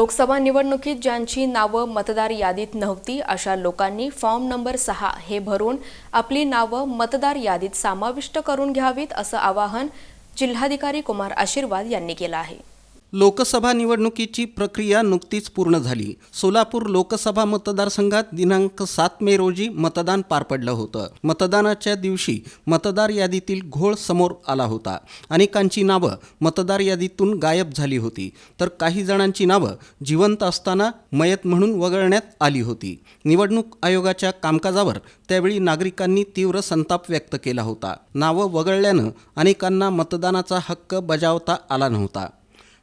लोकसभा निवडणुकीत ज्यांची नावं मतदार यादीत नव्हती अशा लोकांनी फॉर्म नंबर सहा हे भरून आपली नावं मतदार यादीत समाविष्ट करून घ्यावीत असं आवाहन जिल्हाधिकारी कुमार आशीर्वाद यांनी केलं आहे. लोकसभा निवडणुकीची प्रक्रिया नुकतीच पूर्ण झाली. सोलापूर लोकसभा मतदारसंघात दिनांक सात मे रोजी मतदान पार पडलं होतं. मतदानाच्या दिवशी मतदार यादीतील घोळ समोर आला होता. अनेकांची नावं मतदार यादीतून गायब झाली होती. तर काही जणांची नावं जिवंत असताना मयत म्हणून वगळण्यात आली होती. निवडणूक आयोगाच्या कामकाजावर त्यावेळी नागरिकांनी तीव्र संताप व्यक्त केला होता. नावं वगळल्यानं अनेकांना मतदानाचा हक्क बजावता आला नव्हता.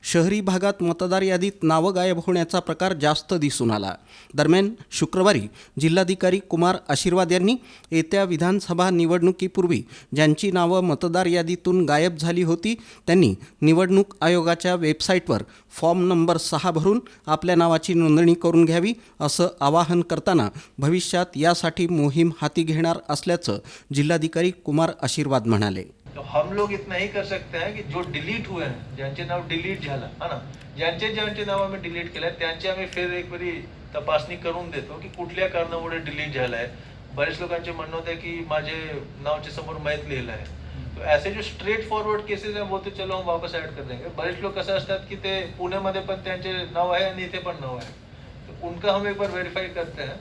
शहरी भागात मतदार यादीत नावं गायब होण्याचा प्रकार जास्त दिसून आला. दरम्यान शुक्रवारी जिल्हाधिकारी कुमार आशीर्वाद यांनी येत्या विधानसभा निवडणुकीपूर्वी ज्यांची नावं मतदार यादीतून गायब झाली होती त्यांनी निवडणूक आयोगाच्या वेबसाईटवर फॉर्म नंबर सहा भरून आपल्या नावाची नोंदणी करून घ्यावी असं आवाहन करताना भविष्यात यासाठी मोहीम हाती घेणार असल्याचं जिल्हाधिकारी कुमार आशीर्वाद म्हणाले. तो हम लोग इतना ही कर सकते हैं की जो डिलीट हुए हैं ज्यांचे नाव डिलीट झालं हा ना? ज्यांचे ज्यांचे नाव आम्ही डिलीट केलंय त्यांची आम्ही फिर एक बरी तपासणी करून देतो की कुठल्या कारणामुळे डिलीट झालंय. बरेच लोकांचे म्हणणं होतं की माझे नावच्या समोर मयत लिहिलं आहे. तो ऐसे जो स्ट्रेट फॉरवर्ड केसेस आहे वो तो चलो हम वापस ऍड कर देंगे. बरेच लोक असं असतात की ते पुण्यामध्ये पण त्यांचे नाव आहे आणि इथे पण नाव आहे. तो उनका हम एक बार वेरीफाई करते हैं.